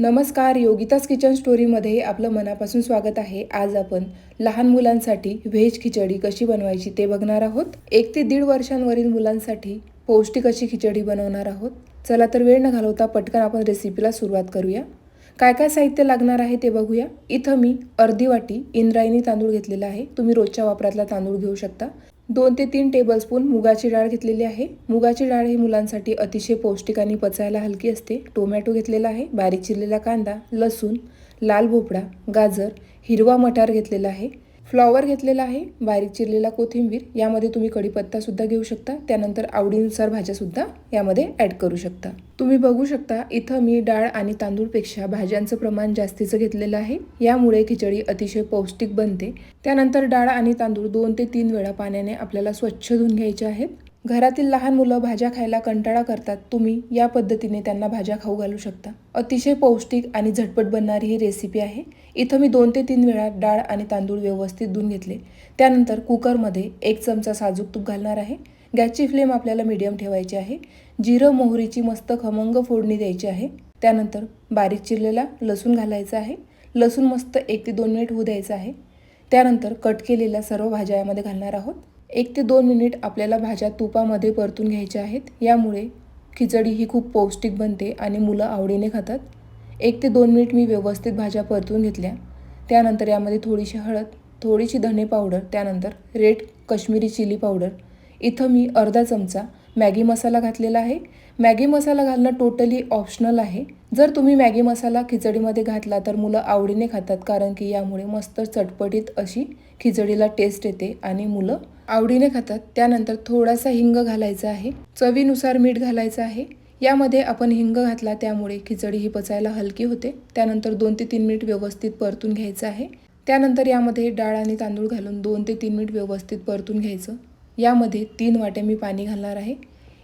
नमस्कार योगिताज किचन स्टोरीमध्ये आपलं मनापासून स्वागत आहे. आज आपण लहान मुलांसाठी व्हेज खिचडी कशी बनवायची ते बघणार आहोत. एक ते दीड वर्षांवरील मुलांसाठी पौष्टिक अशी खिचडी बनवणार आहोत. चला तर वेळ न घालवता पटकन आपण रेसिपीला सुरुवात करूया. काय काय साहित्य लागणार आहे ते बघूया. इथं मी अर्धी वाटी इंद्रायणी तांदूळ घेतलेला आहे. तुम्ही रोजच्या वापरातला तांदूळ घेऊ शकता. दोन ते तीन टेबलस्पून मुगाची डाळ घेतलेली आहे. मुगाची डाळ ही मुलांसाठी अतिशय पौष्टिक आणि पचायला हलकी असते. टोमॅटो घेतलेला आहे. बारीक चिरलेला कांदा लसूण लाल भोपळा गाजर हिरवा मटार घेतलेला आहे. फ्लॉवर घेतलेला आहे बारीक चिरलेला कोथिंबीर यामध्ये तुम्ही कढीपत्तासुद्धा घेऊ शकता त्यानंतर आवडीनुसार भाज्यासुद्धा यामध्ये ॲड करू शकता. तुम्ही बघू शकता इथं मी डाळ आणि तांदूळपेक्षा भाज्यांचं प्रमाण जास्तीचं घेतलेलं आहे यामुळे खिचडी अतिशय पौष्टिक बनते. त्यानंतर डाळ आणि तांदूळ दोन ते तीन वेळा पाण्याने आपल्याला स्वच्छ धुवून घ्यायचे आहेत. घरातील लहान मुलं भाज्या खायला कंटाळा करतात. तुम्ही या पद्धतीने त्यांना भाज्या खाऊ घालू शकता. अतिशय पौष्टिक आणि झटपट बनणारी ही रेसिपी आहे. इथं मी दोन ते तीन वेळा डाळ आणि तांदूळ व्यवस्थित धुवून घेतले. त्यानंतर कुकरमध्ये एक चमचा साजूक तूप घालणार आहे. गॅसची फ्लेम आपल्याला मीडियम ठेवायची आहे. जिरं मोहरीची मस्त खमंग फोडणी द्यायची आहे. त्यानंतर बारीक चिरलेला लसूण घालायचा आहे. लसूण मस्त एक ते दोन मिनिट होऊ द्यायचं आहे. त्यानंतर कट केलेल्या सर्व भाज्या यामध्ये घालणार आहोत. एक ते दोन मिनिट आपल्याला भाज्या तुपामध्ये परतून घ्यायच्या आहेत. यामुळे खिचडी ही खूप पौष्टिक बनते आणि मुलं आवडीने खातात. एक ते दोन मिनिट मी व्यवस्थित भाज्या परतून घेतल्या. त्यानंतर यामध्ये थोडीशी हळद थोडीशी धने पावडर त्यानंतर रेड कश्मीरी चिली पावडर. इथं मी अर्धा चमचा मॅगी मसाला घातलेला आहे. मॅगी मसाला घालणं टोटली ऑप्शनल आहे. जर तुम्ही मॅगी मसाला खिचडीमध्ये घातला तर मुलं आवडीने खातात कारण की यामुळे मस्त चटपटीत अशी खिचडीला टेस्ट येते आणि मुलं आवडीने खातात. त्यानंतर थोडासा हिंग घालायचा आहे. चवीनुसार मीठ घालायचं आहे. यामध्ये आपण हिंग घातला त्यामुळे खिचडी ही पचायला हलकी होते. त्यानंतर दोन ते तीन मिनिट व्यवस्थित परतून घ्यायचं आहे. त्यानंतर यामध्ये डाळ आणि तांदूळ घालून दोन ते तीन मिनिट व्यवस्थित परतून घ्यायचं. यामध्ये तीन वाटे मी पाणी घालणार आहे.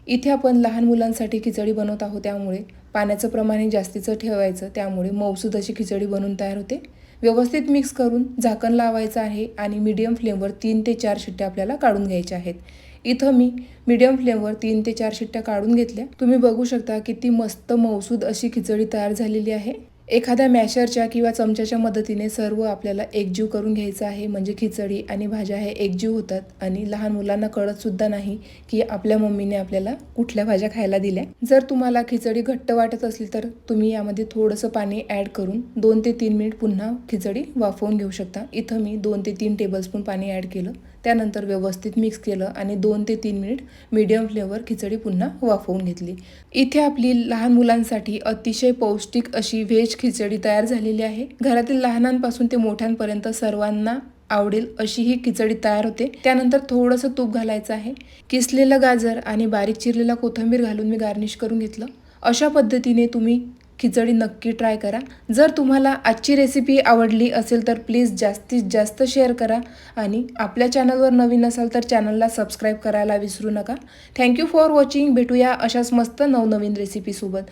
इथे आपण लहान मुलांसाठी खिचडी बनवत आहोत त्यामुळे पाण्याचं प्रमाण हे जास्तीचं ठेवायचं. त्यामुळे मौसूद अशी खिचडी बनवून तयार होते. व्यवस्थित मिक्स करून झाकण लावायचं आहे आणि मीडियम फ्लेमवर तीन ते चार शिट्ट्या आपल्याला काढून घ्यायच्या आहेत. इथं मी मीडियम फ्लेमवर तीन ते चार शिट्ट्या काढून घेतल्या. तुम्ही बघू शकता किती मस्त मौसूद अशी खिचडी तयार झालेली आहे. एखाद्या मॅशरच्या किंवा चमच्याच्या मदतीने सर्व आपल्याला एकजीव करून घ्यायचं आहे. म्हणजे खिचडी आणि भाज्या हे एकजीव होतात. आणि लहान मुलांना कळतसुद्धा नाही की आपल्या मम्मीने आपल्याला कुठल्या भाज्या खायला दिल्या. जर तुम्हाला खिचडी घट्ट वाटत असली तर तुम्ही यामध्ये थोडंसं पाणी ॲड करून दोन ते तीन मिनिट पुन्हा खिचडी वाफवून घेऊ शकता. इथं मी दोन ते तीन टेबलस्पून पाणी ॲड केलं. त्यानंतर व्यवस्थित मिक्स केलं आणि दोन ते तीन मिनिट मीडियम फ्लेवर खिचडी पुन्हा वाफवून घेतली. इथे आपली लहान मुलांसाठी अतिशय पौष्टिक अशी व्हेज खिचडी तयार झालेली आहे. घरातील लहानांपासून ते मोठ्यांपर्यंत सर्वांना आवडेल अशी ही खिचडी तयार होते. त्यानंतर थोडंसं तूप घालायचं आहे. किसलेलं गाजर आणि बारीक चिरलेला कोथिंबीर घालून मी गार्निश करून घेतलं. अशा पद्धतीने तुम्ही खिचडी नक्की ट्राय करा. जर तुम्हाला आजची रेसिपी आवडली असेल तर प्लीज जास्तीत जास्त शेअर करा आणि आपल्या चॅनलवर नवीन असाल तर चॅनलला सबस्क्राईब करायला विसरू नका. थँक्यू फॉर वॉचिंग भेटूया अशाच मस्त नवनवीन रेसिपीसोबत